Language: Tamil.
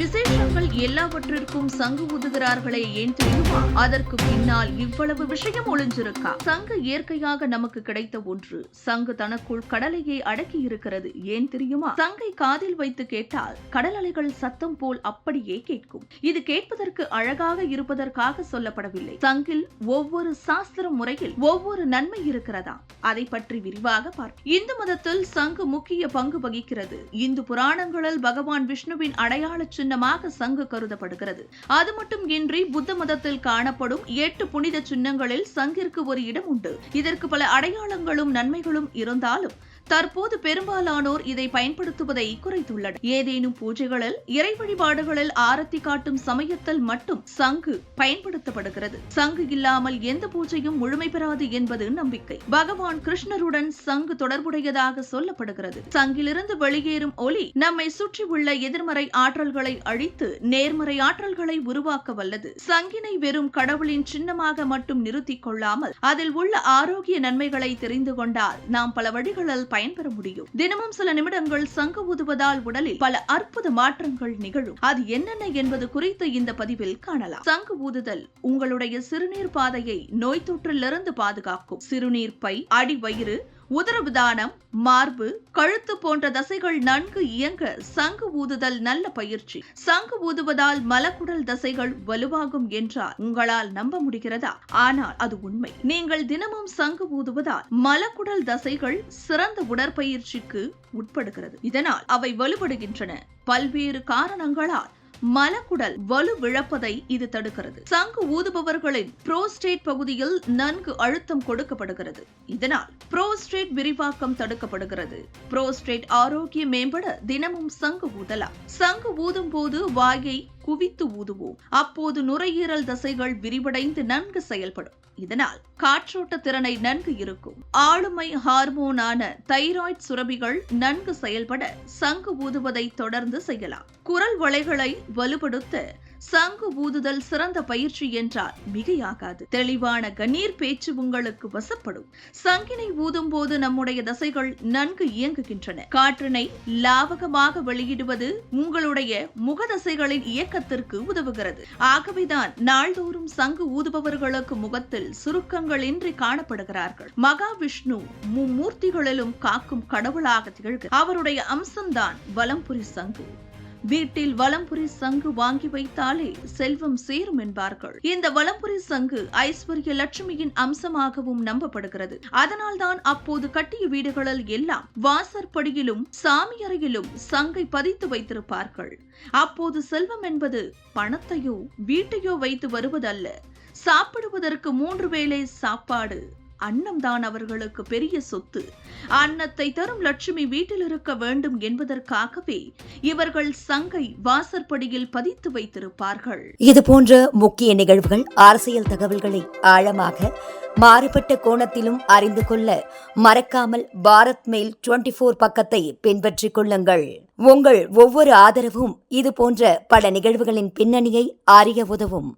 விசேஷங்கள் எல்லாவற்றிற்கும் சங்கு ஊதுகிறார்களே ஏன் தெரியுமா? அதற்கு பின்னால் இவ்வளவு விஷயம் ஒளிஞ்சிருக்கா? சங்கு இயற்கையாக நமக்கு கிடைத்த ஒன்று சங்கு தனக்குள் கடலையே அடக்கி இருக்கிறது ஏன் தெரியுமா? சங்கை காதில் வைத்து கேட்டால் கடல் அலைகள் சத்தம் போல் அப்படியே கேட்கும். இது கேட்பதற்கு அழகாக இருப்பதற்காக சொல்லப்படவில்லை. சங்கில் ஒவ்வொரு சாஸ்திர முறையில் ஒவ்வொரு நன்மை இருக்கிறதா? அதை பற்றி விரிவாக பார்ப்போம். இந்து மதத்தில் சங்கு முக்கிய பங்கு வகிக்கிறது. இந்து புராணங்களில் பகவான் விஷ்ணுவின் அடையாள சின்னமாக சங்கு கருதப்படுகிறது. அது மட்டும் இன்றி புத்த மதத்தில் காணப்படும் எட்டு புனித சின்னங்களில் சங்கிற்கு ஒரு இடம் உண்டு. இதற்கு பல அடையாளங்களும் நன்மைகளும் இருந்தாலும் தற்போது பெரும்பாலானோர் இதை பயன்படுத்துவதை குறைத்துள்ளனர். ஏதேனும் பூஜைகளில் இறை வழிபாடுகளில் ஆரத்தி காட்டும் சமயத்தில் மட்டும் சங்கு பயன்படுத்தப்படுகிறது. சங்கு இல்லாமல் எந்த பூஜையும் முழுமை பெறாது என்பது நம்பிக்கை. பகவான் கிருஷ்ணருடன் சங்கு தொடர்புடையதாக சொல்லப்படுகிறது. சங்கிலிருந்து வெளியேறும் ஒலி நம்மை சுற்றி உள்ள எதிர்மறை ஆற்றல்களை அழித்து நேர்மறை ஆற்றல்களை உருவாக்க வல்லது. சங்கினை வெறும் கடவுளின் சின்னமாக மட்டும் நிறுத்திக் கொள்ளாமல் அதில் உள்ள ஆரோக்கிய நன்மைகளை தெரிந்து கொண்டால் நாம் பல வழிகளில் பயன்பெற முடியும். தினமும் சில நிமிடங்கள் சங்கு ஊதுவதால் உடலில் பல அற்புத மாற்றங்கள் நிகழும். அது என்னென்ன என்பது குறித்து இந்த பதிவில் காணலாம். சங்கு ஊதுதல் உங்களுடைய சிறுநீர் பாதையை நோய் தொற்றிலிருந்து பாதுகாக்கும். சிறுநீர் பை அடி வயிறு உதரவு உதரவிதானம் மார்பு கழுத்து போன்ற தசைகள் நன்கு இயங்க சங்கு ஊதுதல் நல்ல பயிற்சி. சங்கு ஊதுவதால் மலக்குடல் தசைகள் வலுவாகும் என்றால் உங்களால் நம்ப முடிகிறதா? ஆனால் அது உண்மை. நீங்கள் தினமும் சங்கு ஊதுவதால் மலக்குடல் தசைகள் சிறந்த உடற்பயிற்சிக்கு உட்படுகிறது. இதனால் அவை வலுப்படுகின்றன. பல்வேறு காரணங்களால் மலக்குடல் வலுவிழப்பதை இது தடுக்கிறது. சங்கு ஊதுபவர்களின் புரோஸ்டேட் பகுதியில் நன்கு அழுத்தம் கொடுக்கப்படுகிறது. இதனால் புரோஸ்டேட் விரிவாக்கம் தடுக்கப்படுகிறது. புரோஸ்டேட் ஆரோக்கியம் மேம்பட தினமும் சங்கு ஊதலாம். சங்கு ஊதும் போது வாயை குவித்து ஊதுவோம். அப்போது நுரையீரல் தசைகள் விரிவடைந்து நன்கு செயல்படும். இதனால் காற்றோட்ட திறனை நன்கு இருக்கும். ஆளுமை ஹார்மோனான தைராய்டு சுரபிகள் நன்கு செயல்பட சங்கு ஊதுவதை தொடர்ந்து செய்யலாம். குரல் வளைகளை வலுப்படுத்த சங்கு ஊதுதல் சிறந்த பயிற்சி என்றால் மிகையாகாது. தெளிவான கண்ணீர் பேச்சு உங்களுக்கு வசப்படும். சங்கினை ஊதும் போது நம்முடைய தசைகள் நன்கு இயங்குகின்றன. காற்றினை லாவகமாக வெளியிடுவது உங்களுடைய முகதசைகளின் இயக்கத்திற்கு உதவுகிறது. ஆகவேதான் நாள்தோறும் சங்கு ஊதுபவர்களுக்கு முகத்தில் சுருக்கங்களின்றி காணப்படுகிறார்கள். மகாவிஷ்ணு மும்மூர்த்திகளிலும் காக்கும் கடவுளாக திகழ்க அவருடைய அம்சம்தான் வலம்புரி சங்கு. வீட்டில் வலம்புரி சங்கு வாங்கி வைத்தாலே செல்வம் சேரும் என்பார்கள். இந்த வலம்புரி சங்கு ஐஸ்வர்ய லட்சுமியின் அம்சமாகவும் நம்பப்படுகிறது. அதனால்தான் அப்போது கட்டிய வீடுகளில் எல்லாம் வாசற்படியிலும் சாமியறையிலும் சங்கை பதித்து வைத்திருப்பார்கள். அப்போது செல்வம் என்பது பணத்தையோ வீட்டையோ வைத்து வருவதல்ல. சாப்பிடுவதற்கு மூன்று வேளை சாப்பாடு அன்னம்தான் அவர்களுக்கு பெரிய சொத்து. அன்னத்தை தரும் லட்சுமி வீட்டில் இருக்க வேண்டும் என்பதற்காகவே இவர்கள் சங்கை வாசற்படியில் பதித்து வைத்திருப்பார்கள். இது போன்ற முக்கிய நிகழ்வுகள் அரசியல் தகவல்களை ஆழமாக மாறுபட்ட கோணத்திலும் அறிந்து கொள்ள மறக்காமல் பாரத் மெயில் டுவெண்டி போர் பக்கத்தை பின்பற்றிக் கொள்ளுங்கள். உங்கள் ஒவ்வொரு ஆதரவும் இது போன்ற பல நிகழ்வுகளின் பின்னணியை அறிய உதவும்.